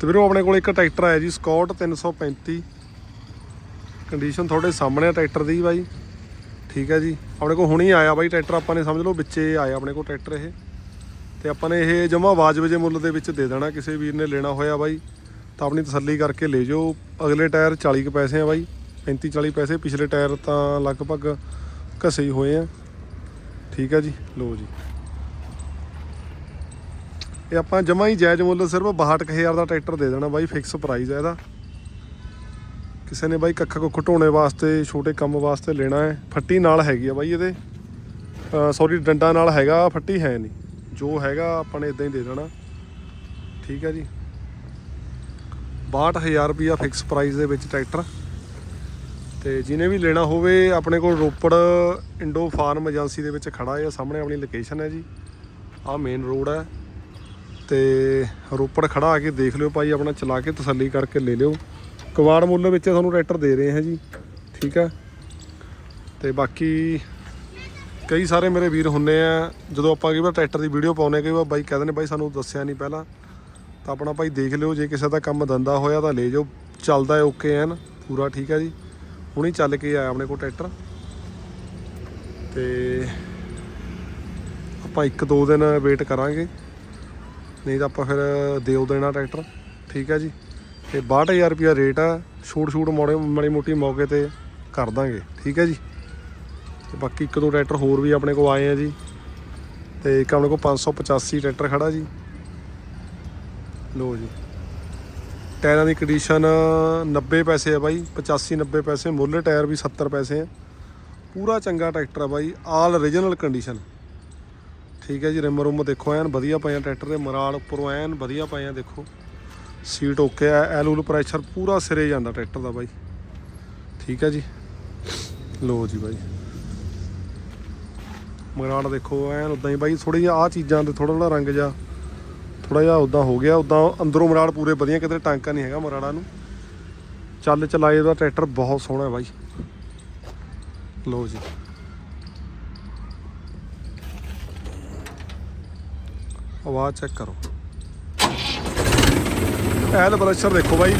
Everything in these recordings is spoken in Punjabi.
ਤੇ ਵੀਰੋ, ਆਪਣੇ ਕੋਲ ਇੱਕ ਟਰੈਕਟਰ ਆਇਆ ਜੀ, ਸਕਾਟ 335 ਕੰਡੀਸ਼ਨ ਤੁਹਾਡੇ ਸਾਹਮਣੇ ਆ ਟਰੈਕਟਰ ਦੀ ਬਾਈ। ਠੀਕ ਹੈ ਜੀ। ਆਪਣੇ ਕੋਲ ਹੁਣੀ ਆਇਆ ਬਾਈ ਟਰੈਕਟਰ, ਆਪਾਂ ਨੇ ਸਮਝ ਲਓ ਵਿੱਚੇ ਆਇਆ ਆਪਣੇ ਕੋਲ ਟਰੈਕਟਰ ਇਹ। ਤੇ ਆਪਾਂ ਨੇ ਇਹ ਜਮਾ ਵਾਜਬ ਜੇ ਮੁੱਲ ਦੇ ਵਿੱਚ ਦੇ ਦੇਣਾ, ਕਿਸੇ ਵੀਰ ਨੇ ਲੈਣਾ ਹੋਇਆ ਬਾਈ। ਤਾਂ ਆਪਣੀ ਤਸੱਲੀ ਕਰਕੇ ਲੈ ਜਾਓ। ਅਗਲੇ ਟਾਇਰ 40 ਕੁ ਪੈਸੇ ਆ ਬਾਈ 35 40 ਪੈਸੇ। ਪਿਛਲੇ ਟਾਇਰ ਤਾਂ ਲਗਭਗ ਘਸੇ ਹੀ ਹੋਏ ਆ। ਠੀਕ ਹੈ ਜੀ। ਲਓ ਜੀ। ਇਹ ਆਪਾਂ ਜਮਾ ਹੀ ਜਾਇਜ਼ ਮੁੱਲ ਸਿਰਫ 62000 ਦਾ ਟਰੈਕਟਰ ਦੇ ਦੇਣਾ ਬਾਈ ਫਿਕਸ ਪ੍ਰਾਈਸ ਹੈ ਇਹਦਾ। ਕਿਸੇ ਨੇ ਬਾਈ ਕੱਖਾ ਕੋ ਘਟਾਉਣੇ ਵਾਸਤੇ, ਛੋਟੇ ਕੰਮ ਵਾਸਤੇ ਲੈਣਾ ਹੈ। ਫੱਟੀ ਨਾਲ ਹੈਗੀ ਆ ਬਾਈ ਇਹਦੇ। ਸੌਰੀ ਡੰਡਾ ਨਾਲ ਹੈਗਾ, ਫੱਟੀ ਹੈ ਨਹੀਂ। ਜੋ ਹੈਗਾ ਆਪਾਂ ਨੇ ਇਦਾਂ ਹੀ ਦੇ ਦੇਣਾ। ਠੀਕ ਹੈ ਜੀ। 62000 ਰੁਪਿਆ ਫਿਕਸ ਪ੍ਰਾਈਸ ਦੇ ਵਿੱਚ ਟਰੈਕਟਰ। ਤੇ ਜਿਹਨੇ ਵੀ ਲੈਣਾ ਹੋਵੇ, ਆਪਣੇ ਕੋਲ ਰੋਪੜ ਇੰਡੋ ਫਾਰਮ ਏਜੰਸੀ ਦੇ ਵਿੱਚ ਖੜਾ ਹੈ ਸਾਹਮਣੇ ਆਪਣੀ ਲੋਕੇਸ਼ਨ ਹੈ ਜੀ। ਆਹ ਮੇਨ ਰੋਡ ਹੈ। ਤੇ ਰੋਪੜ ਖੜਾ ਆ ਕੇ ਦੇਖ ਲਿਓ ਭਾਈ, ਆਪਣਾ ਚਲਾ ਕੇ ਤਸੱਲੀ ਕਰਕੇ ਲੈ ਲਿਓ। ਕਵਾੜ ਮੁੱਲ ਵਿੱਚ ਤੁਹਾਨੂੰ ਟਰੈਕਟਰ ਦੇ ਰਹੇ ਹਾਂ ਜੀ, ਠੀਕ ਹੈ ਤੇ ਬਾਕੀ ਕਈ ਸਾਰੇ ਮੇਰੇ ਵੀਰ ਹੁੰਨੇ ਆ, ਜਦੋਂ ਆਪਾਂ ਕਈ ਵਾਰ ਟਰੈਕਟਰ ਦੀ ਵੀਡੀਓ ਪਾਉਨੇ ਕਈ ਵਾਰ ਬਾਈ ਕਹਿੰਦੇ ਨੇ ਬਾਈ, ਸਾਨੂੰ ਦੱਸਿਆ ਨਹੀਂ ਪਹਿਲਾਂ। ਤਾਂ ਆਪਣਾ ਭਾਈ ਦੇਖ ਲਿਓ, ਜੇ ਕਿਸੇ ਦਾ ਕੰਮ ਦੰਦਾ ਹੋਇਆ ਤਾਂ ਲੈ ਜਾਓ, ਚੱਲਦਾ ਓਕੇ ਐਨ, ਪੂਰਾ ਠੀਕ ਹੈ ਜੀ। ਹੁਣੀ ਚੱਲ ਕੇ ਆਇਆ ਆਪਣੇ ਕੋਲ ਟਰੈਕਟਰ। ਤੇ ਆਪਾਂ ਇੱਕ ਦੋ ਦਿਨ ਵੇਟ ਕਰਾਂਗੇ। ਨਹੀਂ ਤਾਂ ਆਪਾਂ ਫਿਰ ਦਿਓ ਦੇਣਾ ਟਰੈਕਟਰ, ਠੀਕ ਹੈ ਜੀ? ਤੇ 62000 ਰੁਪਿਆ ਰੇਟ ਆ, ਛੋਟ ਛੋਟ ਮੋੜੇ, ਮਾੜੀ ਮੋਟੀ ਮੌਕੇ ਤੇ ਕਰ ਦਾਂਗੇ, ਠੀਕ ਹੈ ਜੀ? ਤੇ ਬਾਕੀ ਇੱਕ ਦੋ ਟਰੈਕਟਰ ਹੋਰ ਵੀ ਆਪਣੇ ਕੋਲ ਆਏ ਆ ਜੀ। ਤੇ ਇੱਕ ਆਪਣੇ ਕੋਲ 585 ਟਰੈਕਟਰ ਖੜਾ ਜੀ। ਲੋ ਜੀ। ਟਾਇਰਾਂ ਦੀ ਕੰਡੀਸ਼ਨ 90 ਪੈਸੇ ਆ ਬਾਈ 85 90 ਪੈਸੇ, ਮੁੱਲ ਟਾਇਰ ਵੀ 70 ਪੈਸੇ ਆ। ਪੂਰਾ ਚੰਗਾ ਟਰੈਕਟਰ ਆ ਬਾਈ ਆਲ ਓਰੀਜਨਲ ਕੰਡੀਸ਼ਨ ਠੀਕ ਹੈ ਜੀ, ਰਿਮ ਰੁਮ ਦੇਖੋ, ਐਨ ਵਧੀਆ ਪਏ ਆ ਟਰੈਕਟਰ ਦੇ ਮਰਾਲ ਉੱਪਰੋਂ ਐਨ ਵਧੀਆ ਪਏ ਆ ਦੇਖੋ। ਸੀਟ ਓਕੇ ਆ, ਐਲ ਪ੍ਰੈਸ਼ਰ ਪੂਰਾ ਸਿਰੇ ਜਾਂਦਾ ਟਰੈਕਟਰ ਦਾ ਬਾਈ। ਠੀਕ ਹੈ ਜੀ। ਲੋ ਜੀ ਬਾਈ। ਮਰਾਲ ਦੇਖੋ, ਐਨ ਉਦਾਂ ਹੀ ਬਾਈ ਥੋੜੀ ਜਿਹਾ ਆ ਚੀਜ਼ਾਂ 'ਤੇ ਥੋੜਾ ਥੋੜਾ ਰੰਗ ਜਾ ਥੋੜਾ ਜਿਹਾ ਉਦਾਂ ਹੋ ਗਿਆ ਉਦਾਂ ਅੰਦਰੋਂ ਮਰਾਲ ਪੂਰੇ ਵਧੀਆ, ਕਿਤੇ ਟਾਂਕਾ ਨਹੀਂ ਹੈਗਾ ਮਰਾੜਾ ਨੂੰ। ਚੱਲ ਚਲਾਏ ਦਾ ਟਰੈਕਟਰ ਬਹੁਤ ਸੋਹਣਾ ਬਾਈ। ਲੋ ਜੀ। ਆਵਾਜ਼ ਚੈੱਕ ਕਰੋ। ਐਲ ਪ੍ਰੈਸ਼ਰ ਦੇਖੋ ਬਾਈ।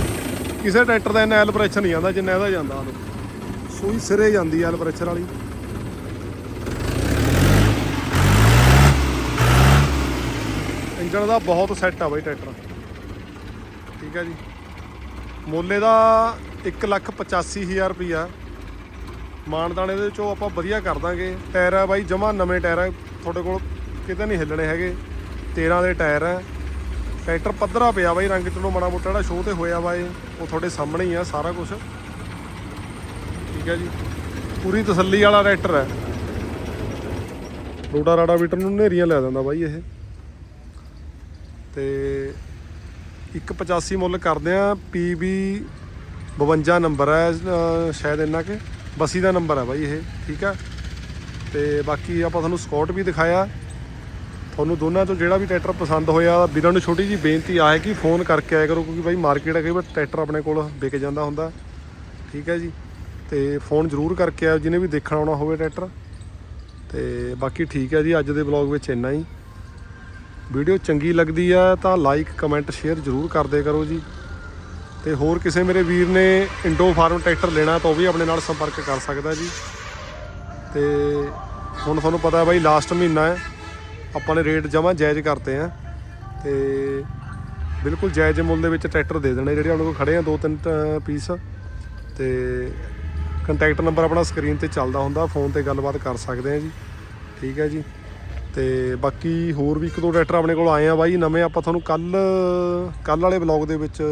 ਕਿਸੇ ਟਰੈਕਟਰ ਦਾ ਇੰਨਾ ਐਲ ਪ੍ਰੈਸ਼ਰ ਨਹੀਂ ਆਉਂਦਾ, ਜਿੰਨਾ ਇਹਦਾ ਜਾਂਦਾ ਸੂਈ ਸਿਰੇ ਜਾਂਦੀ ਐਲ ਪ੍ਰੈਸ਼ਰ ਵਾਲੀ। ਇੰਜਣ ਦਾ ਬਹੁਤ ਸੈੱਟ ਆ ਬਾਈ ਟਰੈਕਟਰ ਠੀਕ ਹੈ ਜੀ। ਮੋਲੇ ਦਾ 185000 ਰੁਪਿਆ ਮਾਨਦਾਨੇ ਦੇ ਵਿੱਚੋਂ ਆਪਾਂ ਵਧੀਆ ਕਰ ਦਾਂਗੇ। ਟਾਇਰ ਆ ਬਾਈ, ਜਮਾ ਨਵੇਂ ਟਾਇਰ ਆ। ਤੁਹਾਡੇ ਕੋਲ ਕਿਤੇ ਨਹੀਂ ਹਿੱਲਣੇ ਹੈਗੇ। 13 ਦੇ ਟਾਇਰ ਆ। ਟਰੈਕਟਰ ਪੱਧਰਾ ਪਿਆ ਬਾਈ, ਰੰਗ ਚਲੋ ਮਾੜਾ ਮੋਟਾ ਜਿਹੜਾ ਸ਼ੋਅ ਤੇ ਹੋਇਆ ਵਾ ਇਹ ਉਹ ਤੁਹਾਡੇ ਸਾਹਮਣੇ ਹੀ ਆ ਸਾਰਾ ਕੁਝ ਠੀਕ ਹੈ ਜੀ। ਪੂਰੀ ਤਸੱਲੀ ਵਾਲਾ ਟਰੈਕਟਰ ਹੈ ਰੋਡਾ ਰਾਡਾ ਵੀਟਰ ਨੂੰ ਨੇਰੀਆਂ ਲੈ ਦਿੰਦਾ ਬਾਈ ਇਹ। ਤੇ 185 ਮੁੱਲ ਕਰਦੇ ਆ PB 52 ਨੰਬਰ ਹੈ ਸ਼ਾਇਦ ਇੰਨਾ ਕਿ, ਬਸੀ ਦਾ ਨੰਬਰ ਹੈ ਬਾਈ ਇਹ, ਠੀਕ ਆ। ਤੇ ਬਾਕੀ ਆਪਾਂ ਤੁਹਾਨੂੰ ਸਕਾਟ ਵੀ ਦਿਖਾਇਆ। ਤੁਹਾਨੂੰ ਦੋਨਾਂ ਤੋਂ ਜਿਹੜਾ ਵੀ ਟਰੈਕਟਰ ਪਸੰਦ ਹੋਇਆ, ਵੀਰਾਂ ਨੂੰ ਛੋਟੀ ਜੀ ਬੇਨਤੀ ਆ ਹੈ ਕਿ ਫੋਨ ਕਰਕੇ ਆਇਆ ਕਰੋ, ਕਿਉਂਕਿ ਬਾਈ ਮਾਰਕੀਟ ਹੈ ਕਈ ਵਾਰ ਟਰੈਕਟਰ ਆਪਣੇ ਕੋਲ ਵਿਕ ਜਾਂਦਾ ਹੁੰਦਾ। ਠੀਕ ਹੈ ਜੀ? ਤੇ ਫੋਨ ਜ਼ਰੂਰ ਕਰਕੇ ਆਇਓ, ਜਿਹਨੇ ਵੀ ਦੇਖਣ ਆਉਣਾ ਹੋਵੇ ਟਰੈਕਟਰ। ਤੇ ਬਾਕੀ ਠੀਕ ਹੈ ਜੀ, ਅੱਜ ਦੇ ਵਲੌਗ ਵਿੱਚ ਇੰਨਾ ਹੀ। ਵੀਡੀਓ ਚੰਗੀ ਲੱਗਦੀ ਆ ਤਾਂ ਲਾਈਕ ਕਮੈਂਟ ਸ਼ੇਅਰ ਜ਼ਰੂਰ ਕਰਦੇ ਕਰੋ ਜੀ। ਤੇ ਹੋਰ ਕਿਸੇ ਮੇਰੇ ਵੀਰ ਨੇ ਇੰਡੋ ਫਾਰਮ ਟਰੈਕਟਰ ਲੈਣਾ ਤਾਂ ਉਹ ਵੀ ਆਪਣੇ ਨਾਲ ਸੰਪਰਕ ਕਰ ਸਕਦਾ ਜੀ। ਤੇ ਹੁਣ ਤੁਹਾਨੂੰ ਪਤਾ ਬਾਈ ਲਾਸਟ ਮਹੀਨਾ ਹੈ। ਆਪਾਂ ਨੇ ਰੇਟ ਜਮਾਂ ਜਾਇਜ਼ ਕਰਤੇ ਆ ਤੇ ਬਿਲਕੁਲ ਜਾਇਜ਼ ਮੁੱਲ ਦੇ ਵਿੱਚ ਟਰੈਕਟਰ ਦੇ ਦੇਣੇ ਜਿਹੜੇ ਆਪਣੇ ਕੋਲ ਖੜੇ ਆ, ਦੋ ਤਿੰਨ ਪੀਸ। ਤੇ ਕੰਟੈਕਟ ਨੰਬਰ ਆਪਣਾ ਸਕਰੀਨ ਤੇ ਚੱਲਦਾ ਹੁੰਦਾ ਫੋਨ ਤੇ ਗੱਲਬਾਤ ਕਰ ਸਕਦੇ ਆ ਜੀ। ਠੀਕ ਹੈ ਜੀ। ਤੇ ਬਾਕੀ ਹੋਰ ਵੀ ਇੱਕ ਦੋ ਟਰੈਕਟਰ ਆਪਣੇ ਕੋਲ ਆਏ ਆ ਬਾਈ, ਨਵੇਂ ਆਪਾਂ ਤੁਹਾਨੂੰ ਕੱਲ ਕੱਲ ਵਾਲੇ ਵਲੌਗ ਦੇ ਵਿੱਚ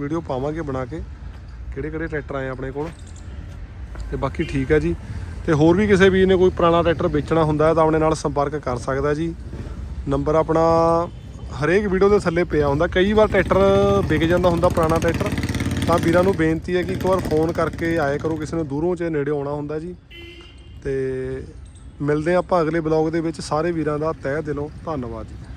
ਵੀਡੀਓ ਪਾਵਾਂਗੇ ਬਣਾ ਕੇ। ਕਿਹੜੇ ਕਿਹੜੇ ਟਰੈਕਟਰ ਆਏ ਆਪਣੇ ਕੋਲ। ਤੇ ਬਾਕੀ ਠੀਕ ਹੈ ਜੀ। ਤੇ ਹੋਰ ਵੀ ਕਿਸੇ ਵੀਰ ਨੇ ਕੋਈ ਪੁਰਾਣਾ ਟਰੈਕਟਰ ਵੇਚਣਾ ਹੁੰਦਾ ਤਾਂ ਆਪਣੇ ਨਾਲ ਸੰਪਰਕ ਕਰ ਸਕਦਾ ਜੀ। ਨੰਬਰ ਆਪਣਾ ਹਰੇਕ ਵੀਡੀਓ ਦੇ ਥੱਲੇ ਪਿਆ ਹੁੰਦਾ। ਕਈ ਵਾਰ ਟਰੈਕਟਰ ਵਿਕ ਜਾਂਦਾ ਹੁੰਦਾ, ਪੁਰਾਣਾ ਟਰੈਕਟਰ। ਤਾਂ ਵੀਰਾਂ ਨੂੰ ਬੇਨਤੀ ਹੈ ਕਿ ਇੱਕ ਵਾਰ ਫੋਨ ਕਰਕੇ ਆਇਆ ਕਰੋ, ਕਿਸੇ ਨੂੰ ਦੂਰੋਂ ਚ ਨੇੜੇ ਆਉਣਾ ਹੁੰਦਾ ਜੀ। ਤੇ ਮਿਲਦੇ ਹਾਂ ਆਪਾਂ ਅਗਲੇ ਬਲੌਗ ਦੇ ਵਿੱਚ। ਸਾਰੇ ਵੀਰਾਂ ਦਾ ਤਹਿ ਦਿਲੋਂ ਧੰਨਵਾਦ ਜੀ।